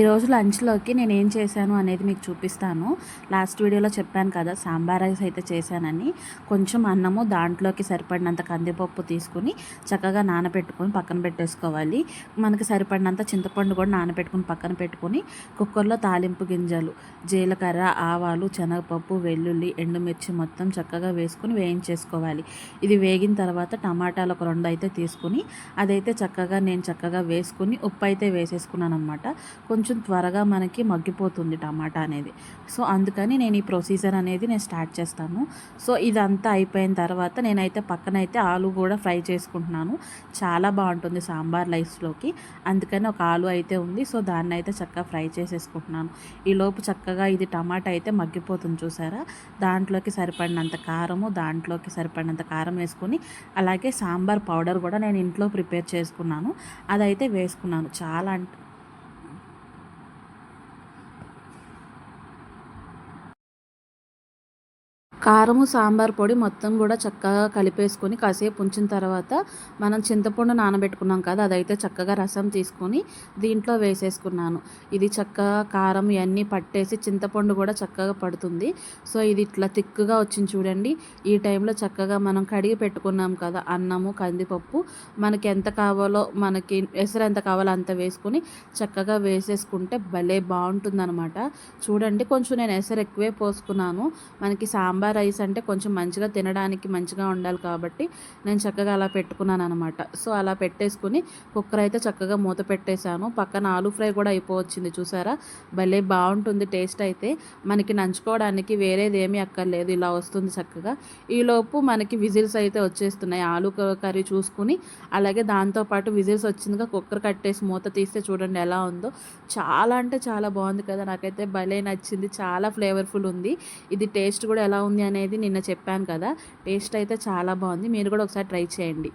ఈరోజు లంచ్లోకి నేను ఏం చేశాను అనేది మీకు చూపిస్తాను. లాస్ట్ వీడియోలో చెప్పాను కదా సాంబార్ రైస్ అయితే చేశానని. కొంచెం అన్నము దాంట్లోకి సరిపడినంత కందిపప్పు తీసుకుని చక్కగా నానబెట్టుకొని పక్కన పెట్టేసుకోవాలి. మనకి సరిపడినంత చింతపండు కూడా నానబెట్టుకుని పక్కన పెట్టుకొని కుక్కర్లో తాలింపు గింజలు జీలకర్ర ఆవాలు శనగపప్పు వెల్లుల్లి ఎండుమిర్చి మొత్తం చక్కగా వేసుకుని వేయించేసుకోవాలి. ఇది వేగిన తర్వాత టమాటాలు ఒక రెండు అయితే తీసుకుని అదైతే చక్కగా నేను చక్కగా వేసుకుని ఉప్పు అయితే వేసేసుకున్నాను అనమాట కొంచెం కొంచెం త్వరగా మనకి మగ్గిపోతుంది టమాటా అనేది. సో అందుకని నేను ఈ ప్రొసీజర్ అనేది నేను స్టార్ట్ చేస్తాను. సో ఇదంతా అయిపోయిన తర్వాత నేనైతే పక్కనైతే ఆలు కూడా ఫ్రై చేసుకుంటున్నాను. చాలా బాగుంటుంది సాంబార్ రైస్లోకి. అందుకని ఒక ఆలు అయితే ఉంది. సో దాన్ని అయితే చక్కగా ఫ్రై చేసేసుకుంటున్నాను. ఈలోపు చక్కగా ఇది టమాటా అయితే మగ్గిపోతుంది చూసారా? దాంట్లోకి సరిపడినంత కారము దాంట్లోకి సరిపడినంత కారం వేసుకొని అలాగే సాంబార్ పౌడర్ కూడా నేను ఇంట్లో ప్రిపేర్ చేసుకున్నాను. అదైతే వేసుకున్నాను. చాలా అంటే కారము సాంబార్ పొడి మొత్తం కూడా చక్కగా కలిపేసుకొని కాసేపు ఉంచిన తర్వాత మనం చింతపండు నానబెట్టుకున్నాం కదా అదైతే చక్కగా రసం తీసుకొని దీంట్లో వేసేసుకున్నాను. ఇది చక్కగా కారం ఇవన్నీ పట్టేసి చింతపండు కూడా చక్కగా పడుతుంది. సో ఇది ఇట్లా తిక్కుగా వచ్చింది చూడండి. ఈ టైంలో చక్కగా మనం కడిగి పెట్టుకున్నాం కదా అన్నము కందిపప్పు. మనకి ఎంత కావాలో మనకి ఎసరు ఎంత కావాలో అంత వేసుకొని చక్కగా వేసేసుకుంటే భలే బాగుంటుందన్నమాట. చూడండి కొంచెం నేను ఎసరు ఎక్కువే పోసుకున్నాను. మనకి సాంబార్ రైస్ అంటే కొంచెం మంచిగా తినడానికి మంచిగా ఉండాలి కాబట్టి నేను చక్కగా అలా పెట్టుకున్నాను అనమాట సో అలా పెట్టేసుకుని కుక్కర్ అయితే చక్కగా మూత పెట్టేశాను. పక్కన ఆలు ఫ్రై కూడా అయిపోవచ్చింది చూసారా? భలే బాగుంటుంది టేస్ట్ అయితే. మనకి నంచుకోవడానికి వేరేది ఏమీ అక్కర్లేదు ఇలా వస్తుంది చక్కగా. ఈలోపు మనకి విజిల్స్ అయితే వచ్చేస్తున్నాయి. ఆలు కర్రీ చూసుకుని అలాగే దాంతోపాటు విజిల్స్ వచ్చిందిగా. కుక్కర్ కట్టేసి మూత తీస్తే చూడండి ఎలా ఉందో. చాలా అంటే చాలా బాగుంది కదా. నాకైతే భలే నచ్చింది. చాలా ఫ్లేవర్ఫుల్ ఉంది. ఇది టేస్ట్ కూడా ఎలా ఉంది అనేది నిన్న చెప్పాను కదా టేస్ట్ అయితే చాలా బాగుంది. మీరు కూడా ఒకసారి ట్రై చేయండి.